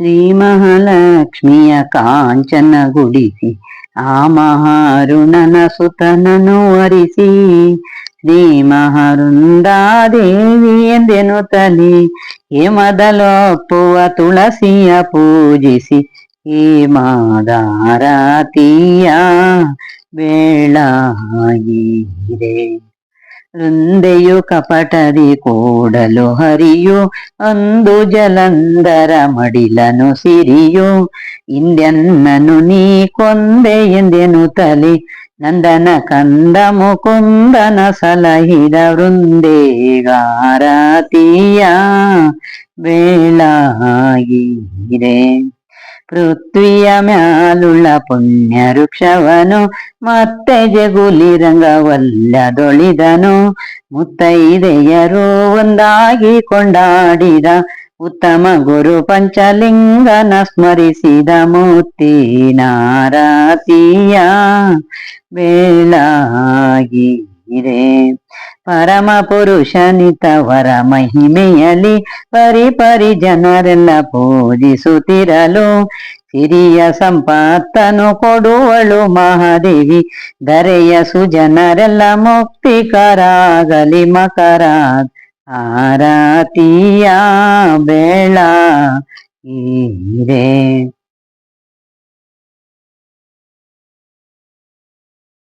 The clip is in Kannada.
ಶ್ರೀ ಮಹಾಲಕ್ಷ್ಮಿಯ ಕಾಂಚನ ಗುಡಿಸಿ ಆ ಮಹಾರುಣನ ಸುತನನು ವರಿಸಿ ಶ್ರೀ ಮಹಾರುಂದಾದೇವಿ ಎಂದೆನು ತಲಿ ಹೇಮದಲೊಪ್ಪುವ ತುಳಸಿಯ ಪೂಜಿಸಿ ಹೇಮಾದಾರಾತಿಯ ಬೇಳಾಗಿದೆ ವೃಂದೆಯು ಕಪಟದಿ ಕೂಡಲು ಹರಿಯು ಅಂದು ಜಲಂಧರ ಮಡಿಲನು ಸಿರಿಯು ಇಂದ್ಯನ್ನನು ನೀ ಕೊಂದೆ ಎಂದೆನು ತಲೆ ನಂದನ ಕಂದ ಮುಕುಂದನ ಸಲಹಿದ ವೃಂದೇಗಾರತಿಯ ಬೇಳಾಗಿದೆ ಪೃಥ್ವಿಯ ಮ್ಯಾಲುಳ್ಳ ಪುಣ್ಯ ವೃಕ್ಷವನು ಮತ್ತೆ ಜಗುಲಿ ರಂಗವಲ್ಲದೊಳಿದನು. ಮುತ್ತೈದೆಯರು ಒಂದಾಗಿ ಕೊಂಡಾಡಿದ ಉತ್ತಮ ಗುರು ಪಂಚಲಿಂಗನ ಸ್ಮರಿಸಿದ ಮುತ್ತಿನಾರತಿಯ ಬೇಳಾಗಿದೆ ಪರಮ ಪುರುಷನಿತವರ ಮಹಿಮೆಯಲಿ ಪರಿ ಪರಿ ಜನರೆಲ್ಲ ಪೂಜಿಸುತ್ತಿರಲು. ಸಿರಿಯ ಸಂಪತ್ತನು ಕೊಡುವಳು ಮಹಾದೇವಿ ದರೆಯ ಸುಜನರೆಲ್ಲ ಮುಕ್ತಿಕರಾಗಲಿ ಮಕರ ಆರತಿಯ ಬೇಳ.